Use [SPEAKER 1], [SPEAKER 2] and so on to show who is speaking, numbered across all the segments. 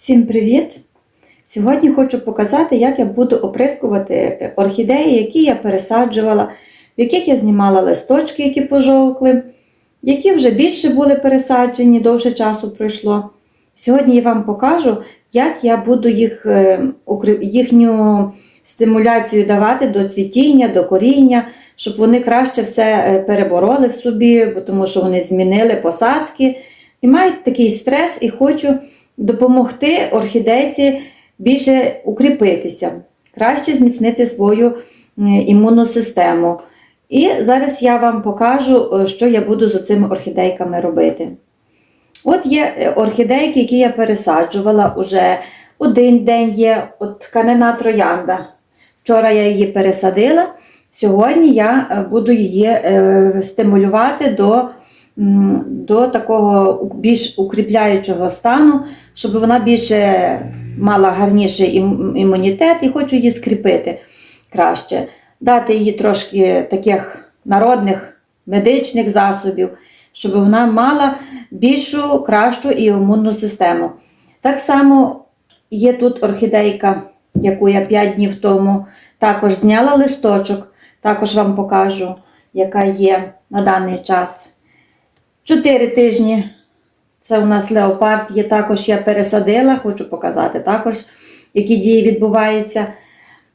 [SPEAKER 1] Всім привіт! Сьогодні хочу показати, як я буду оприскувати орхідеї, які я пересаджувала, в яких я знімала листочки, які пожовкли, які вже більше були пересаджені, довше часу пройшло. Сьогодні я вам покажу, як я буду їх, е, їхню стимуляцію давати до цвітіння, до коріння, щоб вони краще все е, перебороли в собі, тому що вони змінили посадки і мають такий стрес, і хочу допомогти орхідейці більше укріпитися, краще зміцнити свою імунну систему. І зараз я вам покажу, е, що я буду з цими орхідейками робити. От є е, орхідейки, які я пересаджувала уже один день є, от кам'яна троянда. Вчора я її пересадила. Сьогодні я е, буду її стимулювати до, до такого більш укріпляючого стану, щоб вона більше мала гарніший імунітет і хочу її скріпити краще. Дати їй трошки таких народних медичних засобів, щоб вона мала більшу, кращу імунну систему. Так само є тут орхідейка, яку я 5 днів тому також зняла листочок, також вам покажу, яка є на даний час. 4 тижні. Це у нас леопард є, також я пересадила, хочу показати також, які дії відбуваються.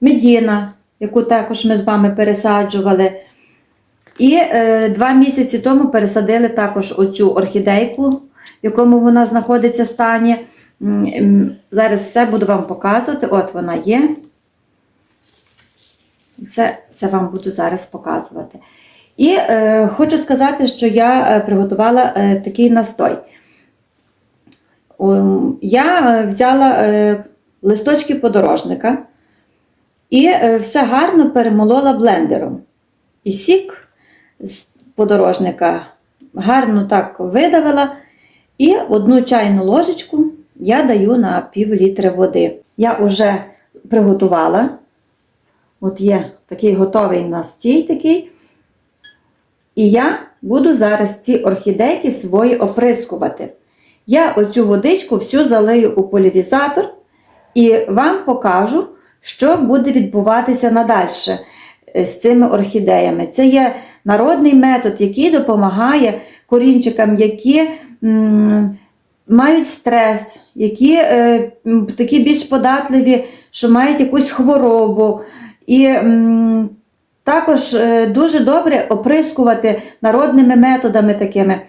[SPEAKER 1] Медіна, яку також ми з вами пересаджували. І е, два місяці тому пересадили також оцю орхідейку, в якому вона знаходиться в стані. Зараз все буду вам показувати. От вона є. Все це вам буду зараз показувати. І е, хочу сказати, що я е, приготувала е, такий настой. О, Я е, взяла е, листочки подорожника і е, все гарно перемолола блендером. І сік з подорожника гарно так видавила. І одну чайну ложечку я даю на пів літри води. Я вже приготувала. От є такий готовий настій такий. І я буду зараз ці орхідейки свої оприскувати. Я оцю водичку всю залию у полівізатор і вам покажу, що буде відбуватися надальше е, з цими орхідеями. Це є народний метод, який допомагає корінчикам, які мають стрес, які е, такі більш податливі, що мають якусь хворобу. І також е, дуже добре оприскувати народними методами, такими,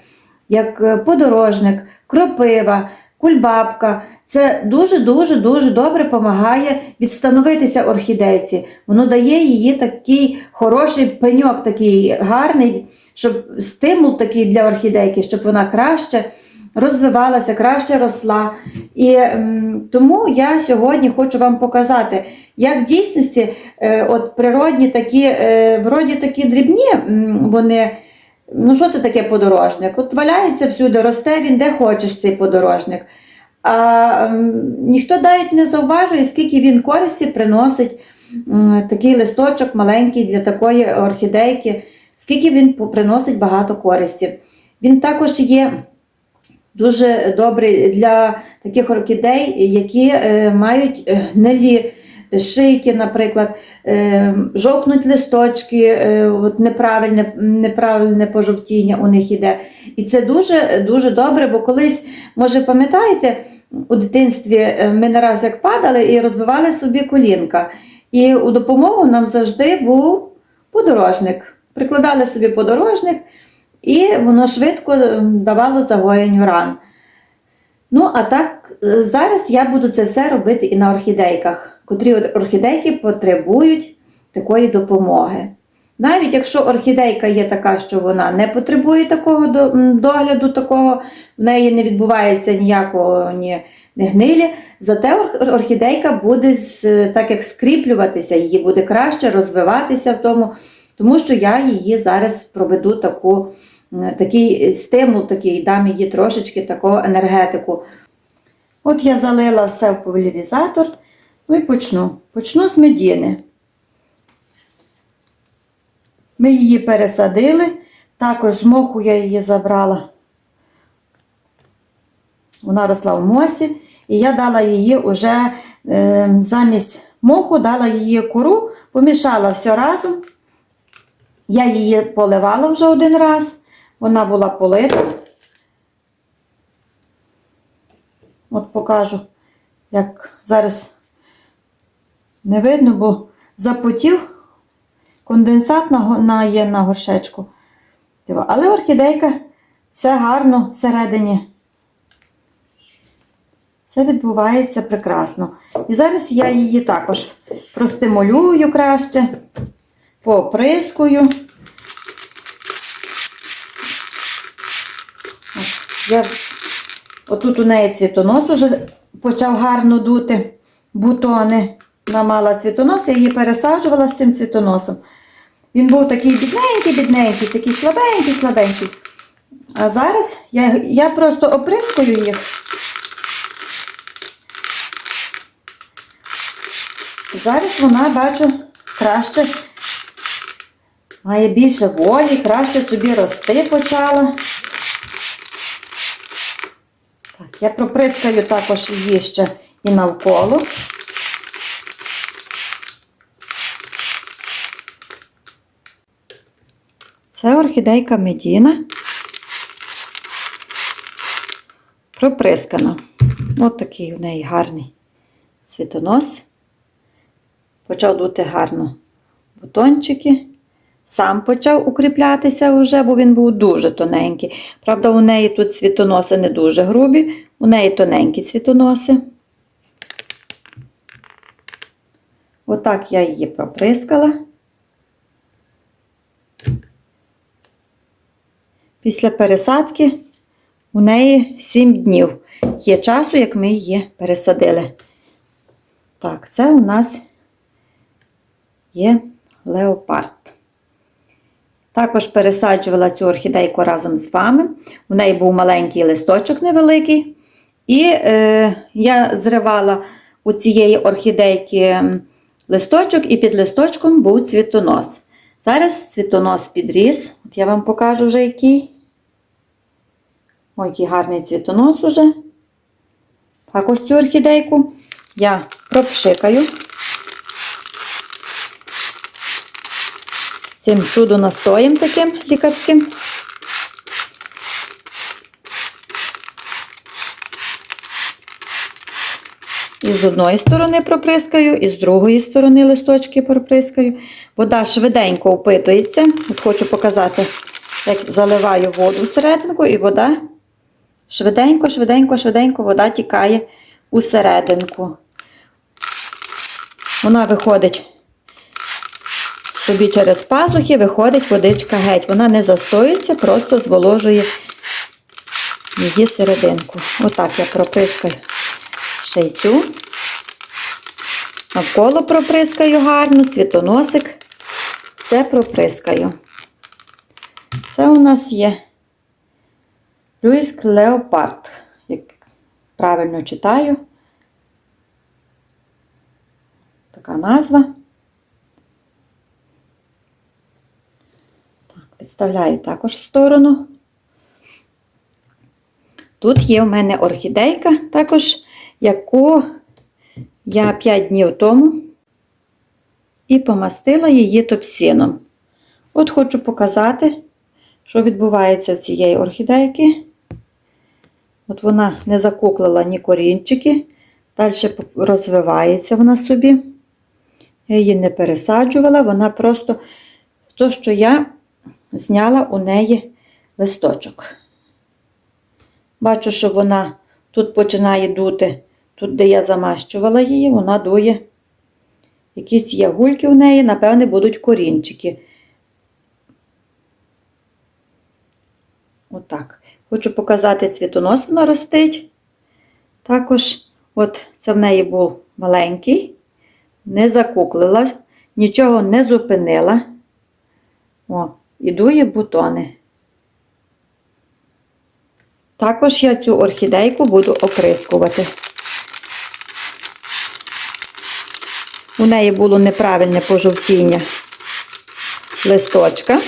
[SPEAKER 1] як е, подорожник, кропива, кульбабка. Це дуже-дуже дуже добре допомагає відстановитися орхідейці. Воно дає її такий хороший пеньок, такий гарний, щоб стимул такий для орхідейки, щоб вона краще розвивалася, краще росла. І тому я сьогодні хочу вам показати, як в дійсності е, от природні такі, е, вроді такі дрібні, вони. Ну, що це таке подорожник? От валяється всюди, росте він де хочеш цей подорожник. А ніхто навіть не зауважує, скільки він користі приносить такий листочок маленький для такої орхідейки, скільки він приносить багато користі. Він також є дуже добрий для таких орхідей, які е, мають е, гнилі шийки, наприклад, е, жовкнуть листочки, от неправильне, неправильне пожовтіння у них іде. І це дуже, дуже добре, бо колись, може, пам'ятаєте, у дитинстві ми не раз як падали і розбивали собі колінка. І у допомогу нам завжди був подорожник. Прикладали собі подорожник, і воно швидко давало загоєнню ран. Ну, а так, е, зараз я буду це все робити і на орхідейках, котрі орхідейки потребують такої допомоги. Навіть якщо орхідейка є така, що вона не потребує такого догляду, такого, в неї не відбувається ніякого ні, ні гнилі, зате орхідейка буде так як скріплюватися, її буде краще розвиватися в тому, тому що я її зараз проведу таку, такий стимул, такий, дам їй трошечки такого енергетику. От я залила все в полівізатор, ну і почну. Почну з медіни. Ми її пересадили, також з моху я її забрала. Вона росла в мосі. І я дала її уже е, замість моху, дала її кору, помішала все разом. Я її поливала вже один раз. Вона була полита. От покажу, як зараз не видно, бо запотів конденсат на, є на горшечку. Але орхідейка все гарно всередині. Все відбувається прекрасно. І зараз я її також простимулюю краще, поприскую. Я, отут у неї цвітонос уже почав гарно дути бутони. Вона мала цвітонос, я її пересаджувала з цим цвітоносом. Він був такий бідненький, бідненький, такий слабенький, слабенький. А зараз я, я просто оприскую їх. Зараз вона, бачу, краще має більше волі, краще собі рости почала. Я проприскаю також її ще і навколо. Це орхідейка Медіна. Проприскана. Ось такий у неї гарний світонос. Почав дути гарно бутончики. Сам почав укріплятися вже, бо він був дуже тоненький. Правда, у неї тут світоноси не дуже грубі, у неї тоненькі світоноси. Отак я її проприскала. Після пересадки у неї 7 днів є часу, як ми її пересадили. Так, це у нас є леопард. Також пересаджувала цю орхідейку разом з вами. У неї був маленький листочок невеликий. І е, я зривала у цієї орхідейки листочок, і під листочком був цвітонос. Зараз цвітонос підріс. От я вам покажу вже який. Ой, який гарний цвітонос уже. Також цю орхідейку я пропшикаю. Цим чудо настоєм таким лікарським. І з одної сторони проприскаю, і з другої сторони листочки проприскаю. Вода швиденько впитується. От хочу показати, як заливаю воду всерединку, і вода швиденько, швиденько, швиденько вода тікає у серединку. Вона виходить собі через пазухи, виходить водичка геть. Вона не застоюється, просто зволожує її серединку. Отак я пропискаю ще й цю. Навколо проприскаю гарно, цвітоносик. Все проприскаю. Це у нас є Люїск Леопард, як правильно читаю. Така назва. Так, підставляю також в сторону. Тут є в мене орхідейка, також яку я 5 днів тому і помастила її топсином. От хочу показати, що відбувається в цієї орхідейки. От вона не закуклила ні корінчики, далі розвивається вона собі. Я її не пересаджувала, вона просто то, що я зняла у неї листочок. Бачу, що вона тут починає дути, тут, де я замащувала її, вона дує. Якісь є гульки у неї, напевне, будуть корінчики. Отак. Хочу показати цвітонос, вона ростить. Також, от це в неї був маленький, не закуклила, нічого не зупинила. О, і дує бутони. Також я цю орхідейку буду оприскувати. У неї було неправильне пожовтіння листочка.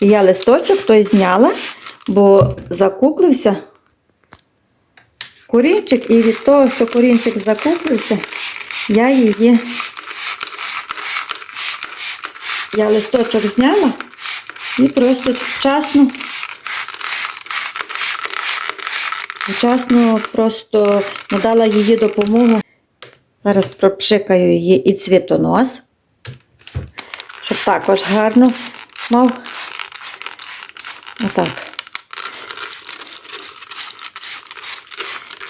[SPEAKER 1] І я листочок той зняла, бо закуклився корінчик, і від того, що корінчик закупився, я її, я листочок зняла і просто вчасно, вчасно просто надала її допомогу. Зараз пропшикаю її і цвітонос, щоб також гарно мав. Отак.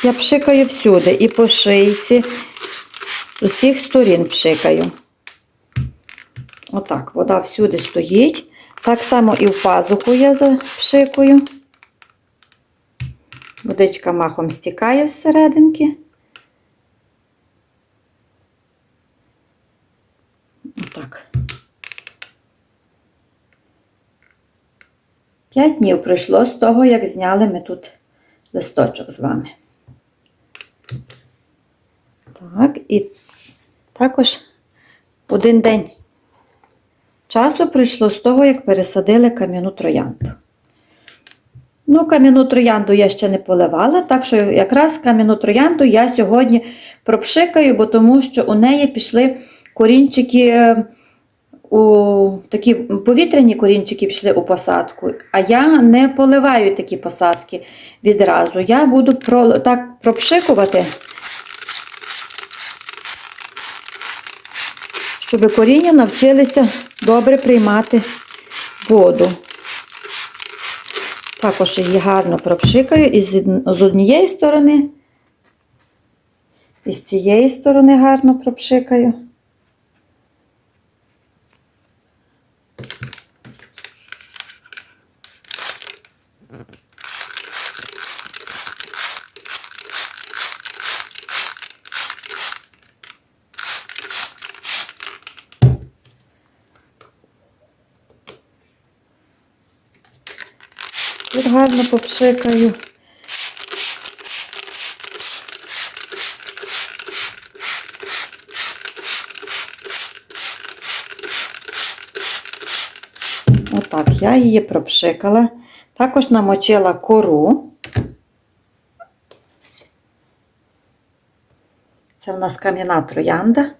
[SPEAKER 1] Я пшикаю всюди, і по шийці, з усіх сторін пшикаю. Отак, вода всюди стоїть. Так само і в пазуху я запшикую. Водичка махом стікає всерединки. Отак. П'ять днів пройшло з того, як зняли ми тут листочок з вами. Так, і також один день часу пройшло з того, як пересадили кам'яну троянду. Ну, кам'яну троянду я ще не поливала, так що якраз кам'яну троянду я сьогодні пропшикаю, бо тому що у неї пішли корінчики, е, у такі повітряні корінчики пішли у посадку, а я не поливаю такі посадки відразу. Я буду про, так пропшикувати, щоб коріння навчилися добре приймати воду. Також її гарно пропшикаю і з однієї сторони, і з цієї сторони гарно пропшикаю. Тут гарно попшикаю. Отак, я її пропшикала. Також намочила кору. Це у нас кам'яна троянда.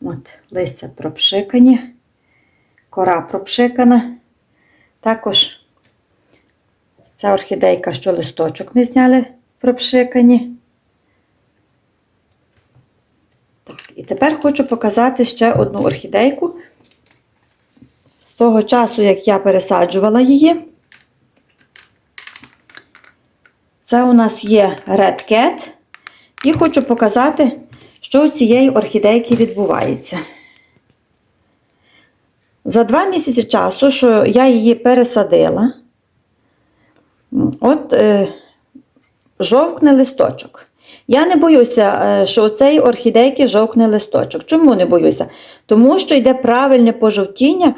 [SPEAKER 1] От, листя пропшикані, кора пропшикана. Також Ця орхідейка, що листочок ми зняли пропшикані. Так, і тепер хочу показати ще одну орхідейку. З того часу, як я пересаджувала її. Це у нас є Red Cat. І хочу показати, що у цієї орхідейки відбувається. За два місяці часу, що я її пересадила, От е, жовкне листочок. Я не боюся, е, що у цієї орхідейки жовкне листочок. Чому не боюся? Тому що йде правильне пожовтіння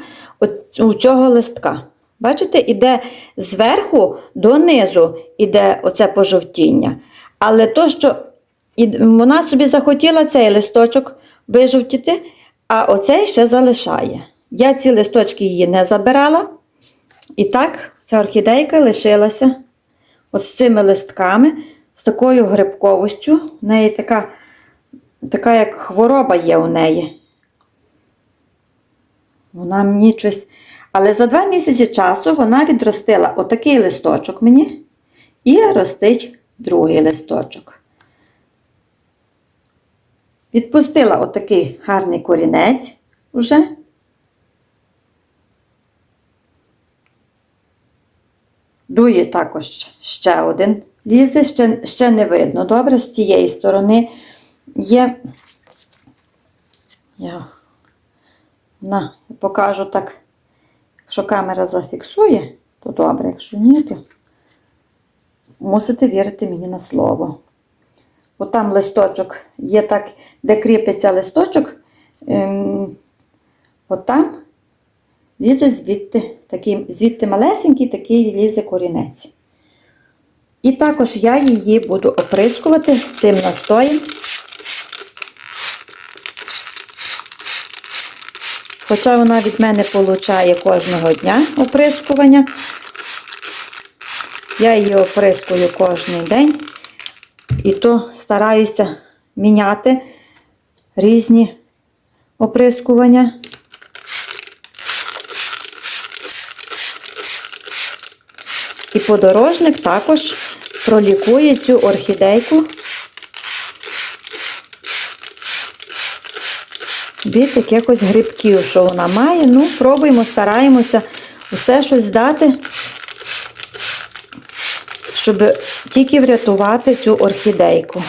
[SPEAKER 1] у цього листка. Бачите, іде зверху донизу іде оце пожовтіння. Але то, що вона собі захотіла цей листочок вижовтіти, а оцей ще залишає. Я ці листочки її не забирала. І так ця орхідейка лишилася от з цими листками, з такою грибковістю. У неї така, така як хвороба є у неї. Вона мені щось. Але за два місяці часу вона відростила отакий листочок мені і ростить другий листочок. Відпустила отакий гарний корінець уже. Дує також ще один. Лізе ще, ще не видно. Добре, з цієї сторони є. Я на, покажу так. Якщо камера зафіксує, то добре, якщо ні, то мусите вірити мені на слово. От там листочок є так, де кріпиться листочок, ем, от там лізе звідти, такий, звідти малесенький такий лізе корінець. І також я її буду оприскувати цим настоєм. Хоча вона від мене получає кожного дня оприскування. Я її оприскую кожен день. І то стараюся міняти різні оприскування. І подорожник також пролікує цю орхідейку від якихось грибків, що вона має. Ну, пробуємо, стараємося усе щось здати, щоб тільки врятувати цю орхідейку.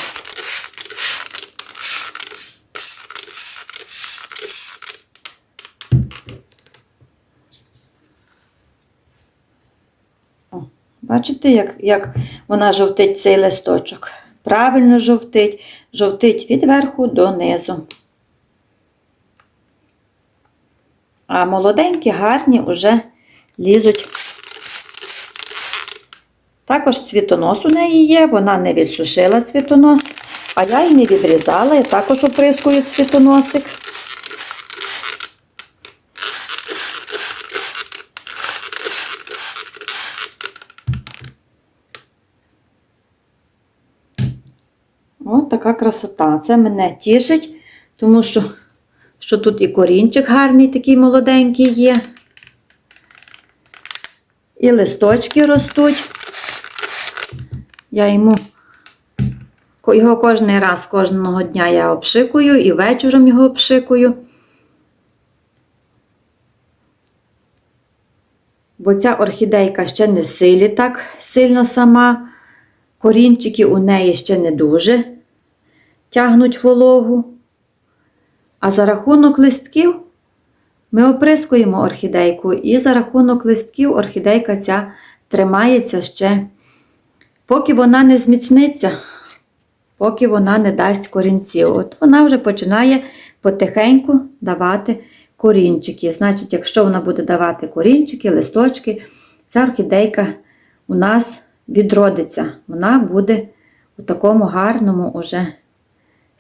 [SPEAKER 1] Бачите, як, як вона жовтить цей листочок? Правильно жовтить, жовтить від верху до низу. А молоденькі, гарні вже лізуть. Також цвітонос у неї є, вона не відсушила цвітонос, а я її не відрізала, я також оприскую цвітоносик. От така красота. Це мене тішить, тому що, що тут і корінчик гарний, такий молоденький є. І листочки ростуть. Я йому його кожен раз, кожного дня я обшикую і вечором його обшикую. Бо ця орхідейка ще не в силі так сильно сама. Корінчики у неї ще не дуже тягнуть вологу. А за рахунок листків ми оприскуємо орхідейку, і за рахунок листків орхідейка ця тримається ще, поки вона не зміцниться, поки вона не дасть корінців. От вона вже починає потихеньку давати корінчики. Значить, якщо вона буде давати корінчики, листочки, ця орхідейка у нас відродиться. Вона буде у такому гарному уже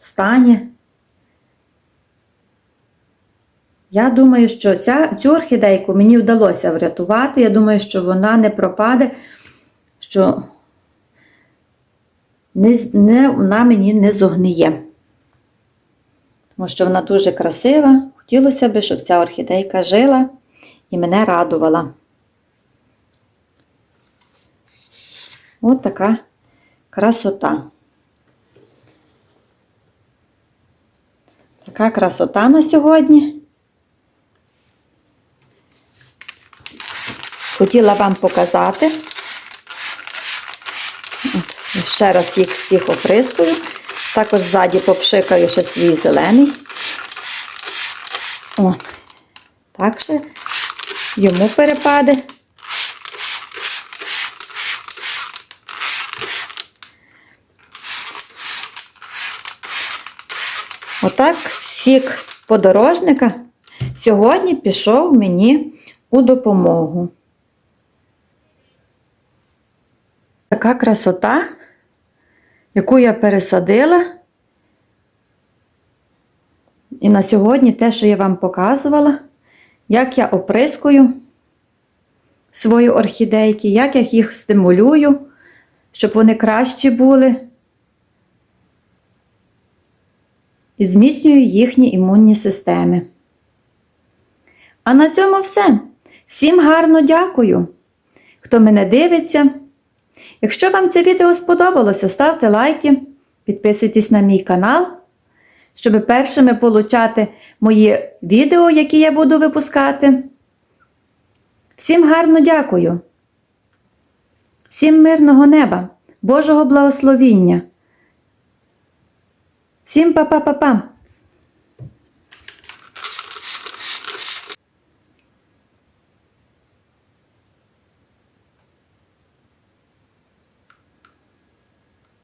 [SPEAKER 1] стані. Я думаю, що ця, цю орхідейку мені вдалося врятувати. Я думаю, що вона не пропаде, що не, не, вона мені не зогниє. Тому що вона дуже красива. Хотілося б, щоб ця орхідейка жила і мене радувала. От така красота. Така красота на сьогодні. Хотіла вам показати. Ще раз їх всіх оприскую. Також ззаді попшикаю ще свій зелений. О, так ще йому перепаде. Отак сік подорожника сьогодні пішов мені у допомогу. Така красота, яку я пересадила. І на сьогодні те, що я вам показувала, як я оприскую свої орхідейки, як я їх стимулюю, щоб вони кращі були. І зміцнюю їхні імунні системи. А на цьому все. Всім гарно дякую, хто мене дивиться. Якщо вам це відео сподобалося, ставте лайки, підписуйтесь на мій канал, щоб першими получати мої відео, які я буду випускати. Всім гарно дякую. Всім мирного неба, Божого благословіння. Всім па-па-па-па!